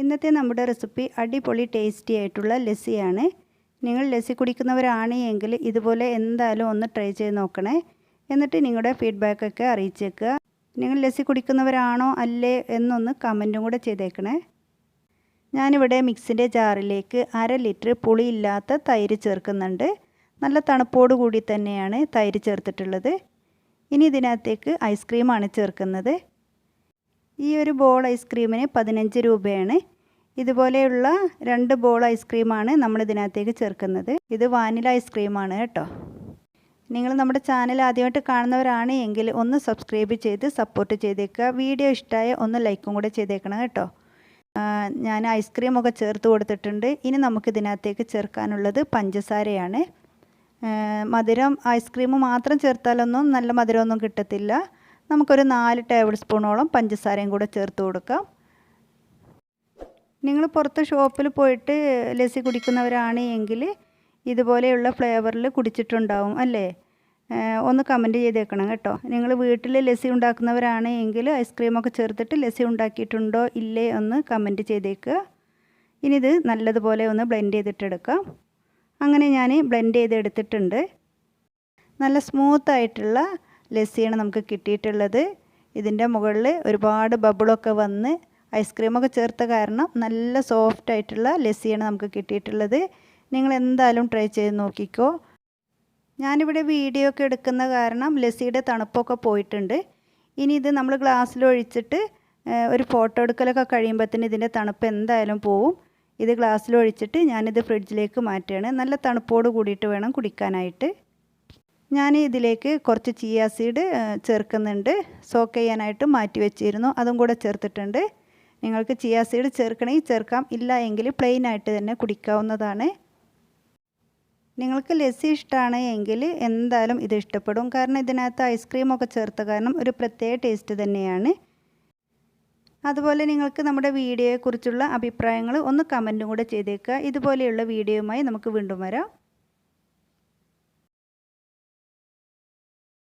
ഇന്നത്തെ നമ്മുടെ റെസിപ്പി അടിപൊളി ടേസ്റ്റി ആയിട്ടുള്ള ലസ്സിയാണ്. നിങ്ങൾ ലസ്സി കുടിക്കുന്നവരാണ് എങ്കിൽ ഇതുപോലെ എന്തായാലും ഒന്ന് ട്രൈ ചെയ്ത് നോക്കണേ. എന്നിട്ട് നിങ്ങളുടെ ഫീഡ്ബാക്കൊക്കെ അറിയിച്ചേക്കുക നിങ്ങൾ ലസ്സി കുടിക്കുന്നവരാണോ അല്ലേ എന്നൊന്ന് കമന്റും കൂടെ ചെയ്തേക്കണേ. ഞാനിവിടെ മിക്സിന്റെ ജാറിലേക്ക് അര ലിറ്റർ പുളിയില്ലാത്ത തൈര് ചേർക്കുന്നുണ്ട്. നല്ല തണുപ്പോട് കൂടി തന്നെയാണ് തൈര് ചേർത്തിട്ടുള്ളത്. ഇനി ഇതിനകത്തേക്ക് ഐസ്ക്രീമാണ് ചേർക്കുന്നത്. ഈ ഒരു ബോൾ ഐസ്ക്രീമിന് പതിനഞ്ച് രൂപയാണ്. ഇതുപോലെയുള്ള രണ്ട് ബോൾ ഐസ്ക്രീമാണ് നമ്മൾ ഇതിനകത്തേക്ക് ചേർക്കുന്നത്. ഇത് വാനില ഐസ്ക്രീമാണ് കേട്ടോ. നിങ്ങൾ നമ്മുടെ ചാനൽ ആദ്യമായിട്ട് കാണുന്നവരാണ് എങ്കിൽ ഒന്ന് സബ്സ്ക്രൈബ് ചെയ്ത് സപ്പോർട്ട് ചെയ്തേക്കുക. വീഡിയോ ഇഷ്ടമായ ഒന്ന് ലൈക്കും കൂടെ ചെയ്തേക്കണം കേട്ടോ. ഞാൻ ഐസ്ക്രീമൊക്കെ ചേർത്ത് കൊടുത്തിട്ടുണ്ട്. ഇനി നമുക്ക് ഇതിനകത്തേക്ക് ചേർക്കാനുള്ളത് പഞ്ചസാരയാണ്. മധുരം ഐസ്ക്രീം മാത്രം ചേർത്താലൊന്നും നല്ല മധുരമൊന്നും കിട്ടത്തില്ല. നമുക്കൊരു നാല് ടേബിൾ സ്പൂണോളം പഞ്ചസാരയും കൂടെ ചേർത്ത് കൊടുക്കാം. നിങ്ങൾ പുറത്ത് ഷോപ്പിൽ പോയിട്ട് ലസ്സി കുടിക്കുന്നവരാണ് എങ്കിൽ ഇതുപോലെയുള്ള ഫ്ലേവറിൽ കുടിച്ചിട്ടുണ്ടാവും അല്ലേ? ഒന്ന് കമന്റ് ചെയ്തേക്കണം കേട്ടോ. നിങ്ങൾ വീട്ടിൽ ലസ്സി ഉണ്ടാക്കുന്നവരാണ് എങ്കിൽ ഐസ്ക്രീമൊക്കെ ചേർത്തിട്ട് ലസ്സി ഉണ്ടാക്കിയിട്ടുണ്ടോ ഇല്ലേ ഒന്ന് കമന്റ് ചെയ്തേക്കുക ഇനി ഇത് നല്ലതുപോലെ ഒന്ന് ബ്ലെൻഡ് ചെയ്തിട്ടെടുക്കാം അങ്ങനെ ഞാൻ ബ്ലെൻഡ് ചെയ്തെടുത്തിട്ടുണ്ട്. നല്ല സ്മൂത്തായിട്ടുള്ള ലസ്സിയാണ് നമുക്ക് കിട്ടിയിട്ടുള്ളത്. ഇതിന്റെ മുകളിൽ ഒരുപാട് ബബിളൊക്കെ വന്ന് ഐസ്ക്രീമൊക്കെ ചേർത്ത കാരണം നല്ല സോഫ്റ്റ് ആയിട്ടുള്ള ലസ്സിയാണ് നമുക്ക് കിട്ടിയിട്ടുള്ളത്. നിങ്ങൾ എന്തായാലും ട്രൈ ചെയ്ത് നോക്കിക്കോ. ഞാനിവിടെ വീഡിയോ ഒക്കെ എടുക്കുന്ന കാരണം ലസ്സിയുടെ തണുപ്പൊക്കെ പോയിട്ടുണ്ട്. ഇനി ഇത് നമ്മൾ ഗ്ലാസ്സിൽ ഒഴിച്ചിട്ട് ഒരു ഫോട്ടോ എടുക്കലൊക്കെ കഴിയുമ്പോഴത്തേന് ഇതിന്റെ തണുപ്പ് എന്തായാലും പോവും. ഇത് ഗ്ലാസ്സിൽ ഒഴിച്ചിട്ട് ഞാനിത് ഫ്രിഡ്ജിലേക്ക് മാറ്റുകയാണ്. നല്ല തണുപ്പോട് കൂടിയിട്ട് വേണം കുടിക്കാനായിട്ട്. ഞാൻ ഇതിലേക്ക് കുറച്ച് ചിയ സീഡ് ചേർക്കുന്നുണ്ട്. സോക്ക് ചെയ്യാനായിട്ട് മാറ്റി വെച്ചിരുന്നു. അതും കൂടെ ചേർത്തിട്ടുണ്ട്. നിങ്ങൾക്ക് ചിയ സീഡ് ചേർക്കണമെങ്കിൽ ചേർക്കാം. ഇല്ല എങ്കിൽ പ്ലെയിൻ ആയിട്ട് തന്നെ കുടിക്കാവുന്നതാണ്. നിങ്ങൾക്ക് ലസ്സി ഇഷ്ടമാണ് എങ്കിൽ എന്തായാലും ഇത് ഇഷ്ടപ്പെടും. കാരണം ഇതിനകത്ത് ഐസ്ക്രീമൊക്കെ ചേർത്ത കാരണം ഒരു പ്രത്യേക ടേസ്റ്റ് തന്നെയാണ്. അതുപോലെ നിങ്ങൾക്ക് നമ്മുടെ വീഡിയോയെക്കുറിച്ചുള്ള അഭിപ്രായങ്ങൾ ഒന്ന് കമന്റും കൂടെ ചെയ്തേക്കുക. ഇതുപോലെയുള്ള വീഡിയോയുമായി നമുക്ക് വീണ്ടും വരാം.